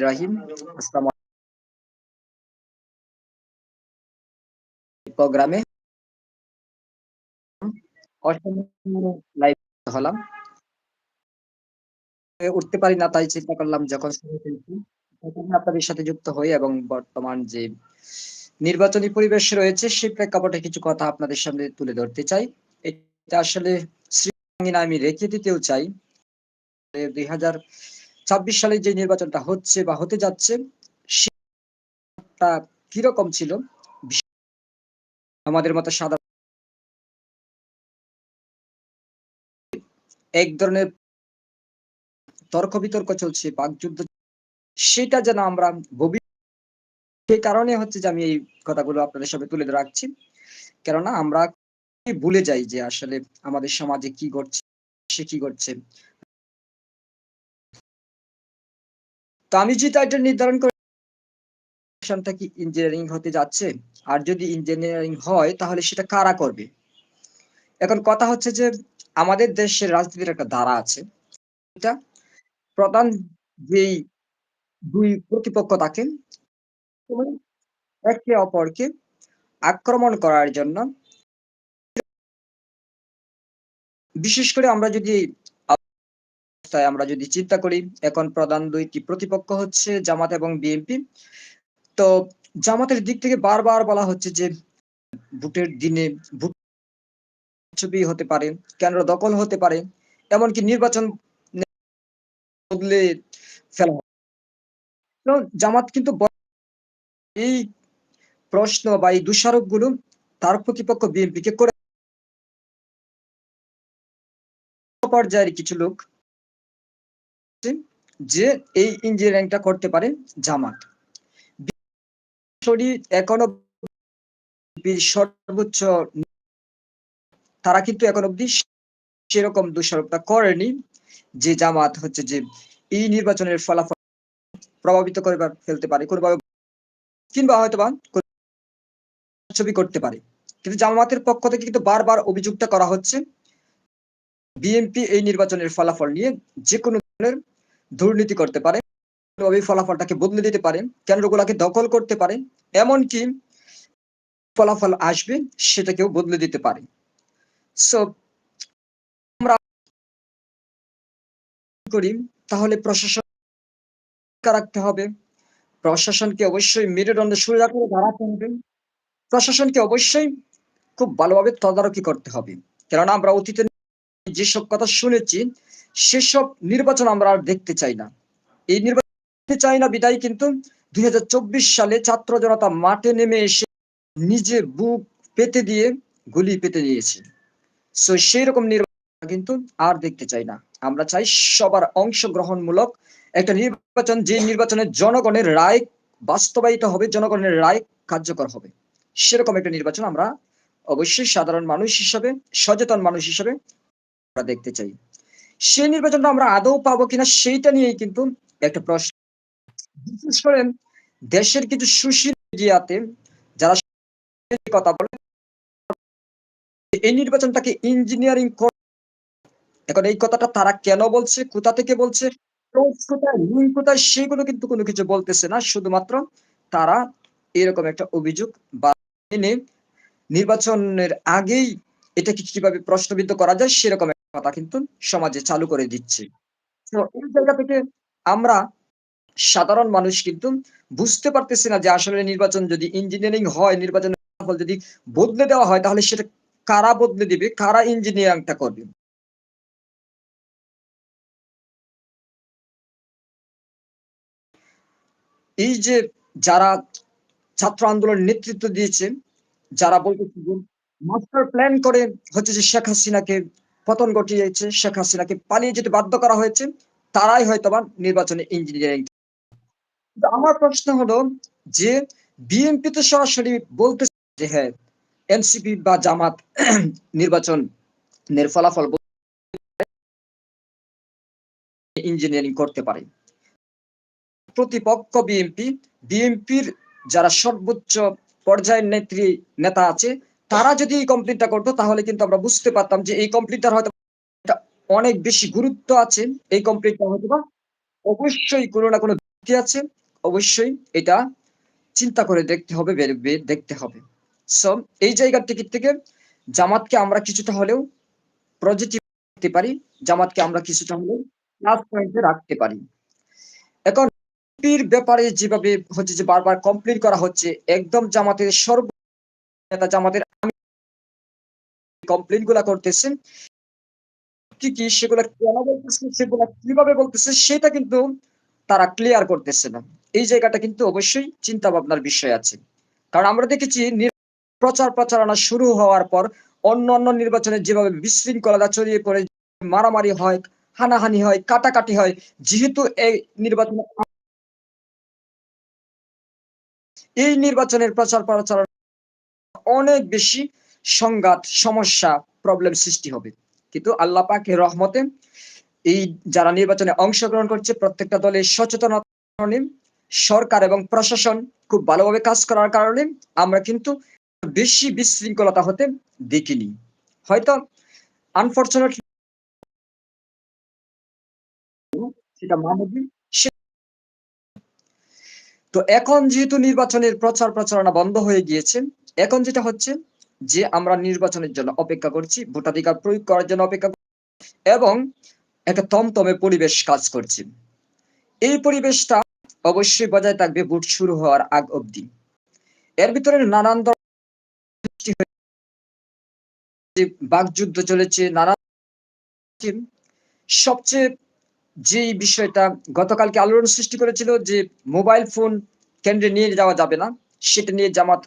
রাহিম উঠতে পারি না, তাই চিন্তা করলাম যখন আপনাদের সাথে যুক্ত হই এবং বর্তমান যে নির্বাচনী পরিবেশ রয়েছে, সেই প্রেক্ষাপটে কিছু কথা আপনাদের সামনে তুলে ধরতে চাই। এটা আসলে শ্রীরঙ্গিনা আমি রেখে দিতেও চাই। দুই হাজার ছাব্বিশ সালে যে নির্বাচনটা হচ্ছে বা হতে যাচ্ছে সেটা কীরকম ছিল? আমাদের মতো সাধারণ এক ধরনের তর্ক বিতর্ক চলছে, বাকযুদ্ধ সেটা যেন আমরা সেই কারণে হচ্ছে যে আমি এই কথাগুলো আপনাদের সামনে তুলে রাখছি কেননা আমরা ভুলে যাই যে আসলে আমাদের সমাজে কি ঘটছে, সে কি ঘটছে। তো আমি যে টাইটেল নির্ধারণ করে কি ইঞ্জিনিয়ারিং হতে যাচ্ছে? আর যদি ইঞ্জিনিয়ারিং হয়, তাহলে সেটা কারা করবে? এখন কথা হচ্ছে যে, আমাদের দেশের রাজনীতির একটা ধারা আছে। এটা প্রধান যেই দুই প্রতিপক্ষ থাকেন একে অপরকে আক্রমণ করার জন্য। বিশেষ করে আমরা যদি আমরা যদি চিন্তা করি, এখন প্রধান দুইটি প্রতিপক্ষ হচ্ছে জামাত এবং বিএনপি। তো জামাতের দিক থেকে বারবার বলা হচ্ছে যে ভোটের দিনে ভোট ছবি হতে পারে, কেন্দ্র দখল হতে পারে, এমনকি নির্বাচন বদলে ফেলা জামাত কিন্তু এই প্রশ্ন বা এই দোষারোপগুলো তার প্রতিপক্ষ বিএনপিকে করে পর্যায়ের কিছু লোক যে এই ইঞ্জিনিয়ারিংটা করতে পারে জামাত। এখনও সর্বোচ্চ তারা কিন্তু এখন অব্দি সেরকম দোষারোপটা করেনি যে জামাত হচ্ছে যে এই নির্বাচনের ফলাফল প্রভাবিত করে ফেলতে পারে, কোনোভাবে কিংবা হয়তো বা ছবি করতে পারে। কিন্তু জামাতের পক্ষ থেকে কিন্তু বারবার অভিযোগটা করা হচ্ছে। বিএনপি এই নির্বাচনের ফলাফল নিয়ে যে কোনো ধরনের দুর্নীতি করতে পারে ফলাফলটাকে বদলে দিতে পারে, কেন্দ্রগুলোকে দখল করতে পারে, এমনকি ফলাফল আসবে সেটাকেও বদলে দিতে পারে। সো আমরা করি, তাহলে প্রশাসন রাখতে হবে। প্রশাসনকে অবশ্যই মেরুদণ্ডে সোজা করে দাঁড়াতে হবে প্রশাসনকে অবশ্যই খুব ভালোভাবে তদারকি করতে হবে। কেননা আমরা অতীতে যেসব কথা শুনেছি সেসব নির্বাচন আমরা আর দেখতে চাই না। এই নির্বাচন চাই না বিদায় কিন্তু দুই সালে ছাত্র জনতা মাঠে নেমে এসে নিজে বুক পেতে দিয়ে গুলি পেতে দিয়েছে। সো সেই রকম নির্বাচন কিন্তু আর দেখতে চাই না। আমরা চাই সবার অংশগ্রহণমূলক একটা নির্বাচন, যে নির্বাচনে জনগণের রায় বাস্তবায়িত হবে, জনগণের রায় কার্যকর হবে। সেরকম একটা নির্বাচন আমরা অবশ্যই সাধারণ মানুষ হিসাবে, সচেতন মানুষ হিসাবে আমরা দেখতে চাই। সেই নির্বাচনটা আমরা আদৌ পাবো কিনা সেইটা নিয়েই কিন্তু একটা প্রশ্ন। বিশেষ করে দেশের কিছু সুশীল মিডিয়াতে যারা কথা বলে, এই নির্বাচনটাকে ইঞ্জিনিয়ারিং এখন এই কথাটা তারা কেন বলছে, কোথা থেকে বলছে সেগুলো কিন্তু কোনো কিছু বলতেছে না। শুধুমাত্র তারা এরকম একটা অভিযোগ বা নির্বাচনের আগেই এটাকে কীভাবে প্রশ্নবিদ্ধ করা যায় সেরকম কথা কিন্তু সমাজে চালু করে দিচ্ছে। তো এই জায়গা থেকে আমরা সাধারণ মানুষ কিন্তু বুঝতে পারতেছি না যে আসলে নির্বাচন যদি ইঞ্জিনিয়ারিং হয় নির্বাচনের ফল যদি বদলে দেওয়া হয়, তাহলে সেটা কারা বদলে দিবে? কারা ইঞ্জিনিয়ারিংটা করবে? এই যে যারা ছাত্র আন্দোলন নেতৃত্ব দিয়েছে, যারা বলতেছে মাস্টার প্ল্যান করে হচ্ছে যে শেখ হাসিনাকে পতন ঘটিয়েছে শেখ হাসিনাকে পালিয়ে যেতে বাধ্য করা হয়েছে, তারাই হয়তো বা নির্বাচনে ইঞ্জিনিয়ারিং আমার প্রশ্ন হলো যে বিএনপি তো সরাসরি বলতে যে হ্যাঁ এনসিপি বা জামাত নির্বাচন নের ফলাফল ইঞ্জিনিয়ারিং করতে পারে। প্রতিপক্ষ বিএনপি বিএনপির যারা সর্বোচ্চ পর্যায়ের নেত্রী, নেতা আছে তারা যদি এই কমপ্লিটটা করতো, তাহলে কিন্তু আমরা বুঝতে পারতাম যে এই কমপ্লিটটার হয়তো অনেক বেশি গুরুত্ব আছে। এই কমপ্লেনটা হয়তো বা অবশ্যই কোনো না কোনো কি আছে। অবশ্যই এটা চিন্তা করে দেখতে হবে দেখতে হবে। সো এই জায়গার থেকে থেকে জামাতকে আমরা কিছুটা হলেও পজিটিভ রাখতে পারি, জামাতকে আমরা কিছুটা হলেও প্লাস পয়েন্টে রাখতে পারি। এখন পীর ব্যাপারে যেভাবে হচ্ছে যে বারবার কমপ্লেন করা হচ্ছে, একদম জামাতের সর্ব নেতা জামাতের কমপ্লেনগুলা করতেছেন কি কি সেগুলা কেন বলতেছে, সেগুলা কীভাবে বলতেছে, সেটা কিন্তু তারা ক্লিয়ার করতেছে না। এই জায়গাটা কিন্তু অবশ্যই চিন্তা ভাবনার বিষয় আছে। কারণ আমরা দেখেছি প্রচার প্রচারণা শুরু হওয়ার পর অন্য অন্য নির্বাচনে যেভাবে বিশৃঙ্খলতা ছড়িয়ে পড়ে, মারামারি হয়, হানাহানি হয়, কাটাকাটি হয়, যেহেতু এই নির্বাচনে এই নির্বাচনের প্রচার প্রচারণা অনেক বেশি সংঘাত, সমস্যা প্রবলেম সৃষ্টি হবে। কিন্তু আল্লাহ পাকের রহমতে এই যারা নির্বাচনে অংশগ্রহণ করছে, প্রত্যেকটা দলের সচেতনতা সরকার এবং প্রশাসন খুব ভালোভাবে কাজ করার কারণে আমরা কিন্তু বেশি বিশৃঙ্খলতা হতে দেখিনি। হয়তো আনফর্চুনেটলি মানবী তো এখন যেহেতু নির্বাচনের প্রচার প্রচারণা বন্ধ হয়ে গিয়েছে, এখন যেটা হচ্ছে যে আমরা নির্বাচনের জন্য অপেক্ষা করছি, ভোটাধিকার প্রয়োগ করার জন্য অপেক্ষা এবং একটা তমতমে পরিবেশ কাজ করছে। এই পরিবেশটা অবশ্যই বজায় থাকবে ভোট শুরু হওয়ার আগ অবধি। এর ভিতরে নানান বাকযুদ্ধ চলেছে, নানান সবচেয়ে যে বিষয়টা গতকালকে আলোড়ন সৃষ্টি করেছিল যে মোবাইল ফোন কেন্দ্রে নিয়ে যাওয়া যাবে না, সেটা নিয়ে জামাত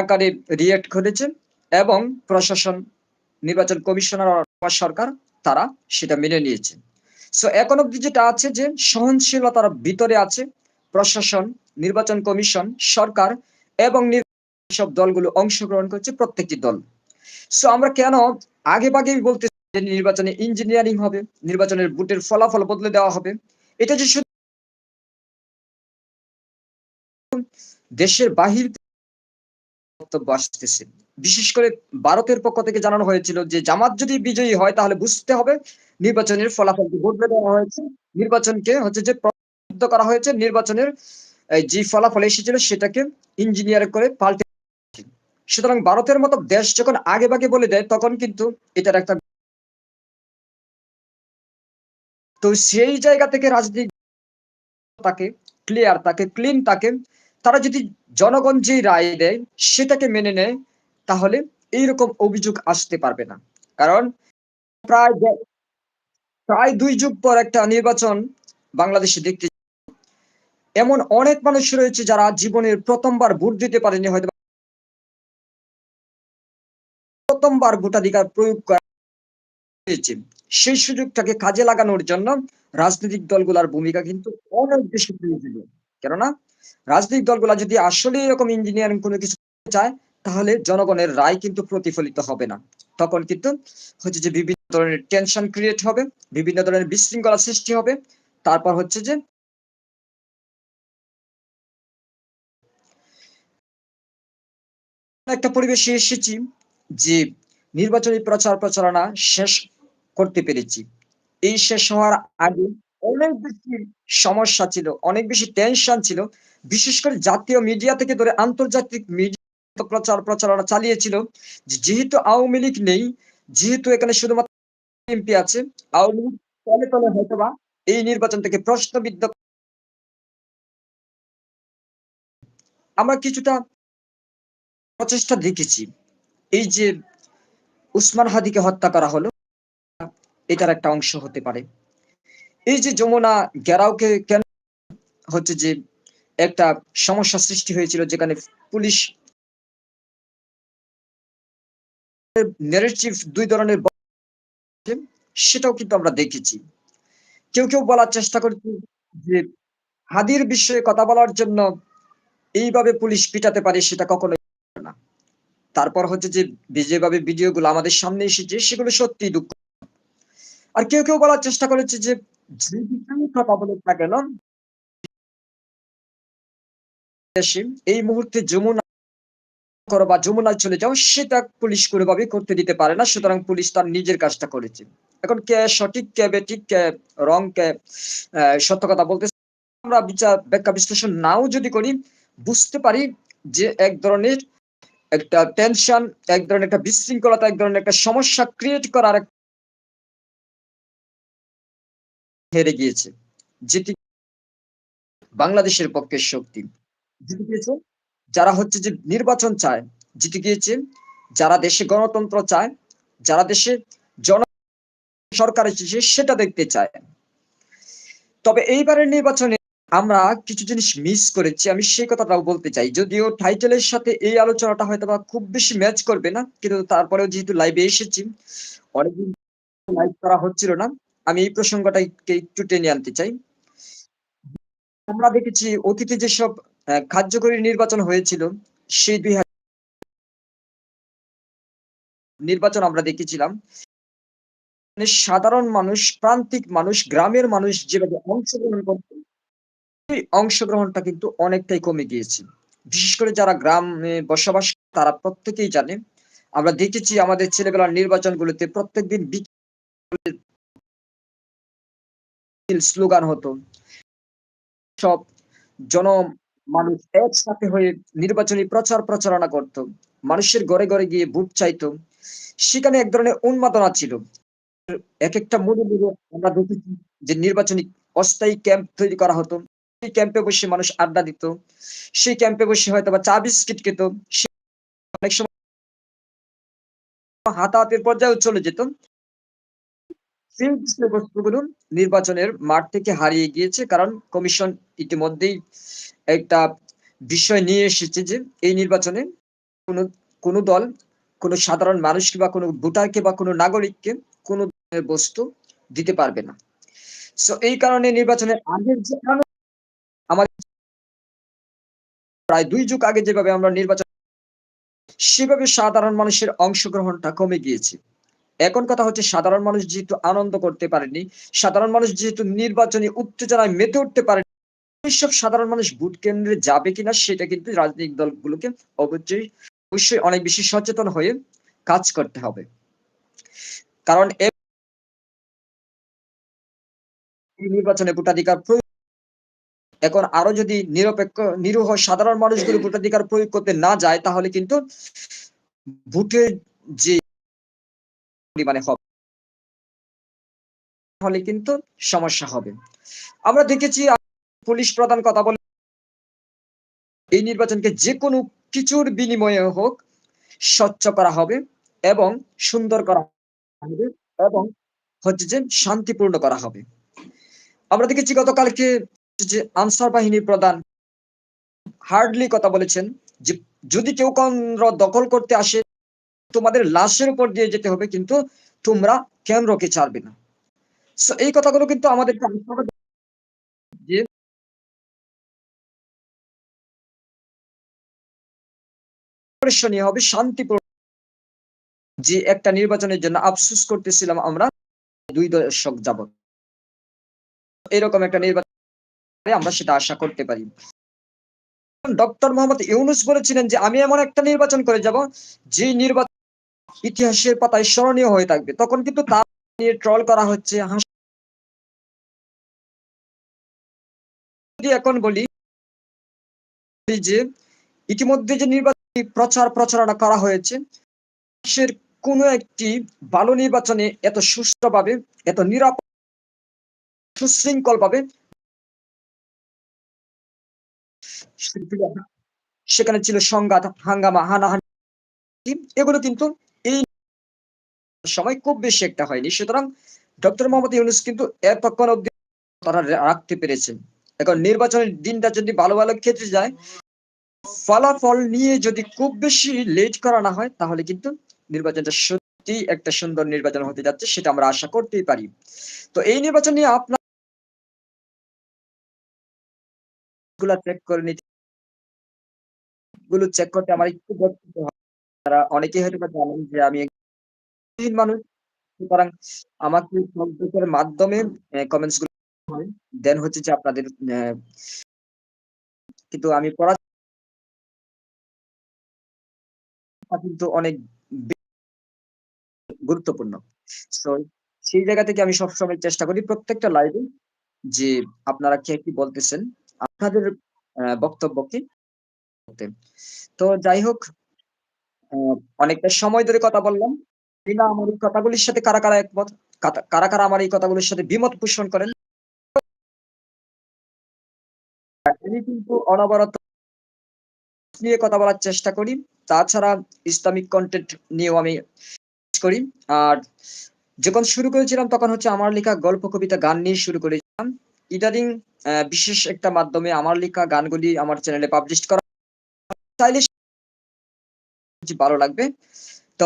আকারে রিয়েক্ট করেছে এবং প্রশাসন, নির্বাচন কমিশনার সরকার, তারা সেটা মেনে নিয়েছে। সো এখন অব্দি যেটা আছে যে সহনশীলতার ভিতরে আছে প্রশাসন, নির্বাচন কমিশন, সরকার এবং সব দলগুলো অংশগ্রহণ করছে প্রত্যেকটি দল। সো আমরা কেন আগে বাগে বলতে নির্বাচনে ইঞ্জিনিয়ারিং হবে, নির্বাচনের ভোটের ফলাফল বদলে দেওয়া হবে। এটা যে শুধু দেশের বাহির বক্তব্য আসতেছে। বিশেষ করে ভারতের পক্ষ থেকে জানানো হয়েছিল যে জামাত যদি বিজয়ী হয় তাহলে বুঝতে হবে নির্বাচনের ফলাফলকে বদলে দেওয়া হয়েছে। নির্বাচনকে হচ্ছে যে করা হয়েছে, নির্বাচনের যে ফলাফল এসেছিল সেটাকে ইঞ্জিনিয়ার করে পাল্টে সুতরাং ভারতের মতো দেশ যখন আগে বাগে বলে দেয়, তখন কিন্তু এটার একটা তো সেই জায়গা থেকে রাজনীতি তাকে ক্লিয়ার তাকে ক্লিন তাকে তারা যদি জনগণ যে রায় দেয়, সেটাকে মেনে নেয়, তাহলে এইরকম অভিযোগ আসতে পারবে না। কারণ প্রায় প্রায় দুই যুগ পর একটা নির্বাচন বাংলাদেশে দেখতে এমন অনেক মানুষ রয়েছে যারা জীবনের প্রথমবার ভোট দিতে পারেনি হয়তো প্রথমবার ভোটাধিকার প্রয়োগ করা হয়েছে। সেই সুযোগটাকে কাজে লাগানোর জন্য রাজনৈতিক দলগুলার ভূমিকা কিন্তু অনেক বেশি প্রয়োজনীয়। কেননা রাজনৈতিক দলগুলা যদি আসলে এরকম ইঞ্জিনিয়ারিং কোনো কিছু চায়, তাহলে জনগণের রায় কিন্তু প্রতিফলিত হবে না। তখন কিন্তু হচ্ছে যে বিভিন্ন ধরনের টেনশন ক্রিয়েট হবে, বিভিন্ন ধরনের বিশৃঙ্খলা সৃষ্টি হবে। তারপর হচ্ছে যে একটা পরিবেশে এসেছি যে নির্বাচনী প্রচার প্রচারণা শেষ করতে পেরেছি। এই শেষ হওয়ার আগে অনেক বেশি সমস্যা ছিল, অনেক বেশি টেনশন ছিল। বিশেষ করে জাতীয় মিডিয়া থেকে ধরে আন্তর্জাতিক মিডিয়া প্রচার প্রচারণা চালিয়েছিল যেহেতু আওয়ামী লীগ নেই, যেহেতু এখানে শুধুমাত্র এমপি আছে, আওয়ামী লীগ তলে তলে হয়তোবা এই নির্বাচন থেকে প্রশ্নবিদ্ধ আমরা কিছুটা প্রচেষ্টা দেখেছি। এই যে উসমান হাদিকে হত্যা করা হলো, এটার একটা অংশ হতে পারে। এই যে যমুনা গেরাওকে কেন হচ্ছে যে একটা সমস্যা সৃষ্টি হয়েছিল যেখানে পুলিশ দুই ধরনের সেটাও কিন্তু আমরা দেখেছি। কেউ কেউ বলার চেষ্টা করছি যে হাদির বিষয়ে কথা বলার জন্য এইভাবে পুলিশ পিটাতে পারে সেটা কখনো না। তারপর হচ্ছে যে যেভাবে ভিডিও গুলো আমাদের সামনে এসেছে, সেগুলো সত্যি দুঃখ আর কেউ কেউ বলার চেষ্টা করেছে যে না কেন এই মুহূর্তে যমুনা করো বা যমুনায় চলে যাও সেটা পুলিশ কোনোভাবে করতে দিতে পারে না সুতরাং পুলিশ তার নিজের কাজটা করেছে। এখন কে সঠিক কে বেঠিক কে রং কে সত্য কথা বলতে আমরা বিচার ব্যাখ্যা বিশ্লেষণ নাও যদি করি, বুঝতে পারি যে এক ধরনের একটা টেনশন, এক ধরনের একটা বিশৃঙ্খলতা, এক ধরনের একটা সমস্যা ক্রিয়েট করার হেরে গিয়েছে। যেটি বাংলাদেশের পক্ষে শক্তি। জিতে গিয়েছে যারা হচ্ছে যে নির্বাচন চায়, জিতে গিয়েছে যারা দেশে গণতন্ত্র চায়, যারা দেশে জন সরকার এসেছে সেটা দেখতে চায়। তবে এইবারের নির্বাচনে আমরা কিছু জিনিস মিস করেছি। আমি সেই কথাটাও বলতে চাই। যদিও টাইটেলের সাথে এই আলোচনাটা হয়তো বা খুব বেশি ম্যাচ করবে না। কিন্তু তারপরেও যেহেতু লাইভে এসেছি, অনেকদিন লাইভ করা হচ্ছিল না। আমি এই প্রসঙ্গটাকে একটু টেনে আনতে চাই। আমরা দেখেছি অতীতে যেসব কার্যকরী নির্বাচন হয়েছিল, সেই ২০০০ নির্বাচন আমরা দেখেছিলাম। মানে সাধারণ মানুষ, প্রান্তিক মানুষ, গ্রামের মানুষ যেভাবে অংশগ্রহণ করত, এই অংশগ্রহণটা কিন্তু অনেকটাই কমে গিয়েছে। বিশেষ করে যারা গ্রামে বসবাস তারা প্রত্যেকেই জানে। আমরা দেখেছি আমাদের ছেলেবেলার নির্বাচনগুলোতে প্রত্যেকদিন স্লোগান হতো। সব জন মানুষ একসাথে হয়ে নির্বাচনী প্রচার প্রচারণা করত। মানুষের ঘরে, ঘরে গিয়ে ভোট চাইত। সেখানে এক ধরনের উন্মাদনা ছিল। একেকটা মোড়ে, মোড়ে আমরা দেখেছি যে নির্বাচনী অস্থায়ী ক্যাম্প তৈরি করা হতো। সেই ক্যাম্পে বসে মানুষ আড্ডা দিত। সেই ক্যাম্পে বসে হয়তোবা চা বিস্কিট খেত। অনেক সময় হাতাহাতির পর্যায়েও চলে যেত। সেই বিষয়বস্তুগুলো নির্বাচনের মাঠ থেকে হারিয়ে গিয়েছে। কারণ কমিশন ইতিমধ্যেই একটা বিষয় নিয়ে এসেছে যে এই নির্বাচনে কোন, কোন দল কোন সাধারণ মানুষকে বা কোন ভোটারকে বা কোন নাগরিককে কোন ধরনের বস্তু দিতে পারবে না। সো এই কারণে নির্বাচনের আগের যে আমাদের প্রায় দুই যুগ আগে যেভাবে আমরা নির্বাচন সেভাবে সাধারণ মানুষের অংশগ্রহণটা কমে গিয়েছে। এখন কথা হচ্ছে সাধারণ মানুষ যেহেতু আনন্দ করতে পারেনি, সাধারণ মানুষ যেহেতু নির্বাচনী উত্তেজনায় মেতে উঠতে পারেনি এইসব সাধারণ মানুষ ভোট কেন্দ্রে যাবে কিনা সেটা কিন্তু রাজনৈতিক দলগুলোকে অবশ্যই, অবশ্যই অনেক বেশি সচেতন হয়ে কাজ করতে হবে। কারণ নির্বাচনে ভোটাধিকার প্রয়োগ এখন আরও যদি নিরপেক্ষ নিরূহ সাধারণ মানুষগুলো ভোটাধিকার প্রয়োগ করতে না যায় তাহলে কিন্তু ভোটের যে পরিমাণে হবে তাহলে কিন্তু সমস্যা হবে। আমরা দেখেছি পুলিশ প্রধান কথা বলে এই নির্বাচনকে যেকোনো কিছুর বিনিময়ে হোক স্বচ্ছ করা হবে এবং সুন্দর করা হবে এবং হচ্ছে যে শান্তিপূর্ণ করা হবে। আমরা দেখেছি গতকালকে যে আনসার বাহিনীর প্রধান হার্ডলি কথা বলেছেন যে যদি কেউ কেন্দ্র দখল করতে আসে তোমাদের লাশের উপর দিয়ে যেতে হবে, কিন্তু তোমরা কেন্দ্রকে ছাড়বে না। এই কথাগুলো কিন্তু আমাদেরকে হবে, শান্তিপূর্ণ যে একটা নির্বাচনের জন্য আফসোস করতেছিলাম আমরা ২ দশক যাবৎ। এরকম একটা নির্বাচন আমরা সেটা আশা করতে পারি। ডক্টর মোহাম্মদ ইউনূস বলেছিলেন যে, আমি এমন একটা নির্বাচন করে যাব, যে নির্বাচন ইতিহাসের পাতায় স্মরণীয় হয়ে থাকবে। তখন কিন্তু তার নিয়ে ট্রল করা হচ্ছে, যদি এখন বলি যে ইতিমধ্যে যে নির্বাচনী প্রচার প্রচারণা করা হয়েছে দেশের কোন একটি ভালো নির্বাচনে এত সুষ্ঠুভাবে এত নিরাপদ সুশৃঙ্খলভাবে সেখানে ছিল সংঘাত, হাঙ্গামা, হানাহানি এগুলো কিন্তু সময় খুব বেশি একটা হয়নি। সুতরাং ডক্টর মোহাম্মদ ইউনূস কিন্তু এতক্ষণ অব্দি তারা রাখতে পেরেছেন। এখন নির্বাচনের দিনটা যদি ভালো, ভালো কেটে যায় ফলাফল নিয়ে যদি খুব বেশি লেট করা না হয় তাহলে কিন্তু নির্বাচনটা সত্যিই একটা সুন্দর নির্বাচন হতে যাচ্ছে সেটা আমরা আশা করতেই পারি। তো এই নির্বাচন নিয়ে আপনারগুলা চেক করে নিতে গুলো চেক করতে আমার একটু তারা অনেকেই হয়তোবা জানেন যে আমি মানুষ সুতরাং আমাকে ফেসবুকের মাধ্যমে কমেন্টসগুলো দেন হচ্ছে যে আপনাদের কিন্তু আমি পড়া কিন্তু অনেক গুরুত্বপূর্ণ। সো সেই জায়গা থেকে আমি সবসময় চেষ্টা করি প্রত্যেকটা লাইভে যে আপনারা কে কি বলতেছেন? আপনাদের আ বক্তব্য কি? তো যাই হোক অনেকটা সময় ধরে কথা বললাম। জানি না আমার এই কথাগুলির সাথে কারা, কারা একমত? কারা, কারা আমার এই কথাগুলোর সাথে দ্বিমত পোষণ করেন? আমি কিন্তু অনবরত নিয়ে কথা বলার চেষ্টা করি। তাছাড়া ইসলামিক কনটেন্ট নিয়েও আমি করি। আর যখন শুরু করেছিলাম তখন হচ্ছে আমার লেখা গল্প, কবিতা, গান নিয়ে শুরু করেছিলাম। ইদানিং বিশেষ একটা মাধ্যমে আমার লেখা গানগুলি আমার চ্যানেলে পাবলিশ করা চাইলে ভালো লাগবে। তো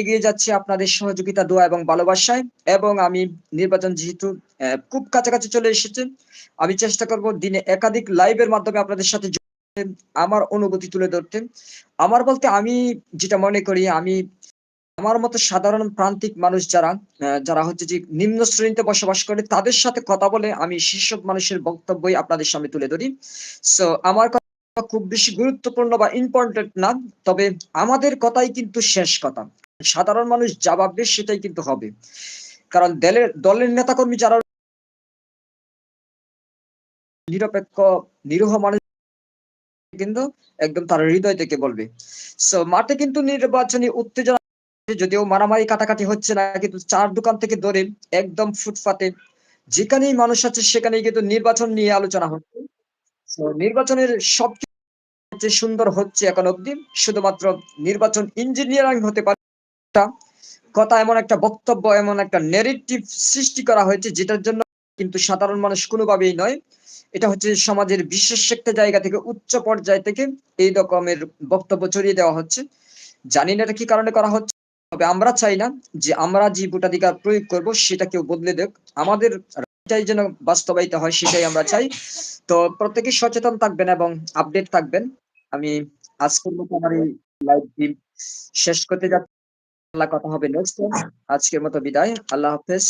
এগিয়ে যাচ্ছি আপনাদের সহযোগিতা, দোয়া এবং ভালোবাসায় এবং আমি নির্বাচন যেহেতু খুব কাছাকাছি চলে এসেছে, আমি চেষ্টা করব দিনে একাধিক লাইভের মাধ্যমে আপনাদের সাথে আমার অনুভূতি তুলে ধরতে। আমার বলতে আমি যেটা মনে করি আমি আমার মতো সাধারণ প্রান্তিক মানুষ যারা, যারা হচ্ছে যে নিম্ন শ্রেণীতে বসবাস করে তাদের সাথে কথা বলে আমি সেসব মানুষের বক্তব্যই আপনাদের সামনে তুলে ধরি। সো আমার খুব বেশি গুরুত্বপূর্ণ বা ইম্পোর্টেন্ট না। তবে আমাদের কথাই কিন্তু শেষ কথা। সাধারণ মানুষ যা ভাববে সেটাই কিন্তু হবে। কারণ দেলের, দলের নেতাকর্মী যারা নিরপেক্ষ, নিরীহ মানুষ কিন্তু একদম তার হৃদয় থেকে বলবে। সো মাঠে কিন্তু নির্বাচনী উত্তেজনা যদিও মারামারি কাটাকাটি হচ্ছে না, কিন্তু চা'র দোকান থেকে ধরে একদম ফুটপাতে যেখানেই মানুষ আছে, সেখানেই কিন্তু নির্বাচন নিয়ে আলোচনা হচ্ছে। নির্বাচনের সবচেয়ে সুন্দর হচ্ছে এখন অব্দি শুধুমাত্র নির্বাচন ইঞ্জিনিয়ারিং হতে পারে কথা এমন একটা বক্তব্য, এমন একটা ন্যারেটিভ সৃষ্টি করা হয়েছে যেটার জন্য কিন্তু সাধারণ মানুষ কোনোভাবেই নয়। এটা হচ্ছে সমাজের বিশেষ একটা জায়গা থেকে উচ্চ পর্যায় থেকে এই রকমের বক্তব্য ছড়িয়ে দেওয়া হচ্ছে। জানি না এটা কি কারণে করা হচ্ছে। তবে আমরা চাই না যে আমরা যে ভোটাধিকার প্রয়োগ করব সেটা কেউ বদলে দেখ আমাদের রাইটটাই যেন বাস্তবায়িত হয়, সেটাই আমরা চাই। তো প্রত্যেকে সচেতন থাকবেন এবং আপডেট থাকবেন। আমি আজকের মতো আমার এই লাইভ ভিম শেষ করতে যাচ্ছি। আল্লাহ কথা হবে নেক্সট। আজকের মতো বিদায়। আল্লাহ হাফেজ।